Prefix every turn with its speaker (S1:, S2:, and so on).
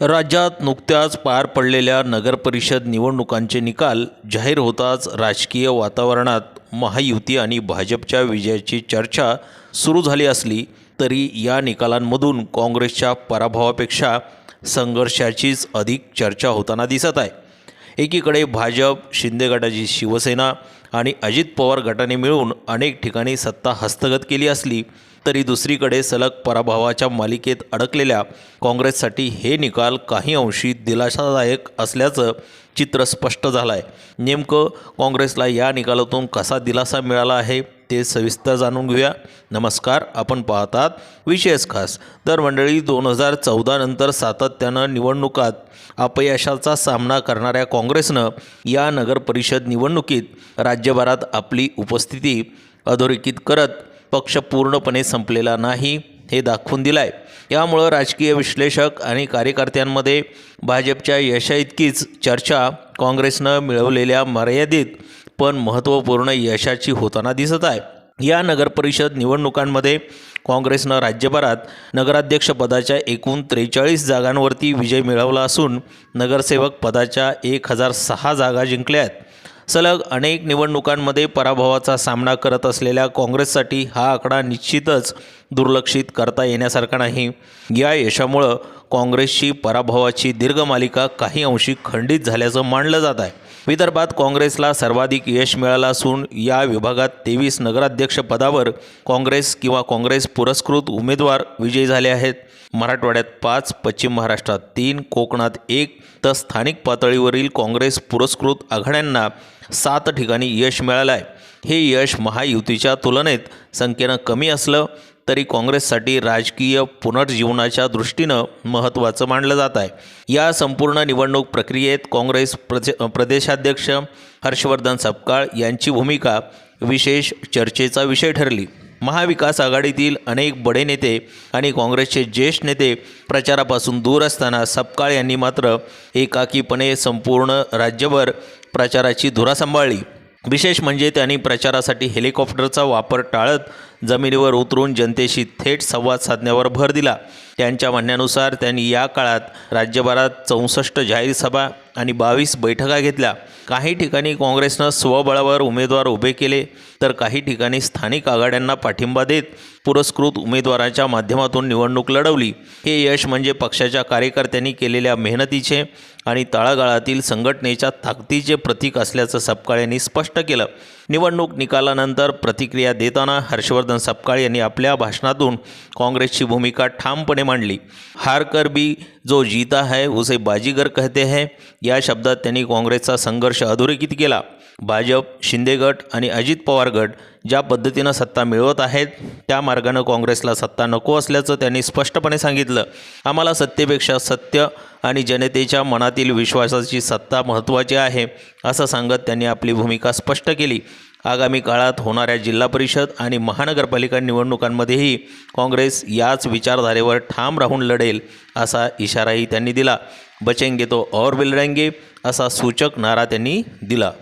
S1: राज्यात नुकत्याच पार पडलेल्या नगरपरिषद निवडणुकांचे निकाल जाहीर होताच राजकीय वातावरणात महायुती आणि भाजपच्या विजयाची चर्चा सुरू झाली असली तरी या निकालांमधून काँग्रेसच्या पराभवापेक्षा संघर्षाचीच अधिक चर्चा होताना दिसत आहे. एकीकडे भाजप शिंदे गटाची शिवसेना आणि अजित पवार गटाने मिळून अनेक ठिकाणी सत्ता हस्तगत केली असली तरी दुसरीकडे सलग पराभवाच्या मालिकेत अडकलेल्या काँग्रेससाठी हे निकाल काही अंशी दिलासादायक असल्याचं चित्र स्पष्ट झालं आहे नेमकं काँग्रेसला या निकालातून कसा दिलासा मिळाला आहे ते सविस्तर जाणून घेऊया. नमस्कार आपण पाहतात विशेष खास. तर मंडळी दोन हजार चौदानंतर सातत्यानं निवडणुकात अपयशाचा सामना करणाऱ्या काँग्रेसनं या नगरपरिषद निवडणुकीत राज्यभरात आपली उपस्थिती अधोरेखित करत पक्ष पूर्णपणे संपलेला नाही हे दाखवून दिलं आहे यामुळं राजकीय विश्लेषक आणि कार्यकर्त्यांमध्ये भाजपच्या यशाइतकीच चर्चा काँग्रेसनं मिळवलेल्या मर्यादित पण महत्त्वपूर्ण यशाची होताना दिसत आहे. या नगरपरिषद निवडणुकांमध्ये काँग्रेसनं राज्यभरात नगराध्यक्षपदाच्या एकूण त्रेचाळीस जागांवरती विजय मिळवला असून नगरसेवक पदाच्या एक हजार सहा जागा जिंकल्या आहेत. सलग अनेक निवडणुकांमध्ये पराभवाचा सामना करत असलेल्या काँग्रेससाठी हा आकडा निश्चितच दुर्लक्षित करता येण्यासारखा नाही. या यशामुळं काँग्रेसची पराभवाची दीर्घ मालिका काही अंशी खंडित झाल्याचं मानलं जात आहे. विदर्भात काँग्रेसला सर्वाधिक यश मिळालं असून या विभागात तेवीस नगराध्यक्षपदावर काँग्रेस किंवा काँग्रेस पुरस्कृत उमेदवार विजयी झाले आहेत. मराठवाड्यात पाच पश्चिम महाराष्ट्रात तीन कोकणात एक तर स्थानिक पातळीवरील काँग्रेस पुरस्कृत आघाड्यांना सात ठिकाणी यश मिळालं आहे हे यश महायुतीच्या तुलनेत संख्येनं कमी असलं तरी काँग्रेससाठी राजकीय पुनर्जीवनाच्या दृष्टीनं महत्त्वाचं मानलं जात आहे. या संपूर्ण निवडणूक प्रक्रियेत काँग्रेस प्रदे प्रदेशाध्यक्ष हर्षवर्धन सपकाळ यांची भूमिका विशेष चर्चेचा विषय ठरली. महाविकास आघाडीतील अनेक बडे नेते आणि काँग्रेसचे ज्येष्ठ नेते प्रचारापासून दूर असताना सपकाळ यांनी मात्र एकाकीपणे संपूर्ण राज्यभर प्रचाराची धुरा सांभाळली. विशेष म्हणजे त्यांनी प्रचारासाठी हेलिकॉप्टरचा वापर टाळत जमिनीवर उतरून जनतेशी थेट संवाद साधण्यावर भर दिला. त्यांच्या म्हणण्यानुसार त्यांनी या काळात राज्यभरात चौसष्ट जाहीर सभा आणि बावीस बैठका घेतल्या. काही ठिकाणी काँग्रेसनं स्वबळावर उमेदवार उभे केले तर काही ठिकाणी स्थानिक आघाड्यांना पाठिंबा देत पुरस्कृत उमेदवाराच्या माध्यमातून निवडणूक लढवली. हे यश म्हणजे पक्षाच्या कार्यकर्त्यांनी केलेल्या मेहनतीचे आणि तळागाळातील संघटनेच्या ताकदीचे प्रतीक असल्याचं सपकाळ यांनी स्पष्ट केलं. निवडणूक निकालानंतर प्रतिक्रिया देताना हर्षवर्धन सपकाळ यांनी आपल्या भाषणातून काँग्रेसची भूमिका ठामपणे मांडली. हार कर भी जो जीता है उसे बाजीगर कहते हैं या शब्दात त्यांनी काँग्रेसचा संघर्ष अधोरेखित केला. भाजप शिंदे गट आणि अजित पवार गट ज्या पद्धतीनं सत्ता मिळवत आहेत त्या मार्गानं काँग्रेसला सत्ता नको असल्याचं त्यांनी स्पष्टपणे सांगितलं. आम्हाला सत्तेपेक्षा सत्य आणि जनतेच्या मनातील विश्वासाची सत्ता महत्त्वाची आहे असं सांगत त्यांनी आपली भूमिका स्पष्ट केली. आगामी काळात होणाऱ्या जिल्हा परिषद आणि महानगरपालिका निवडणुकांमध्येही काँग्रेस याच विचारधारेवर ठाम राहून लढेल असा इशाराही त्यांनी दिला. बचेंगे तो और विल असा सूचक नारा त्यांनी दिला.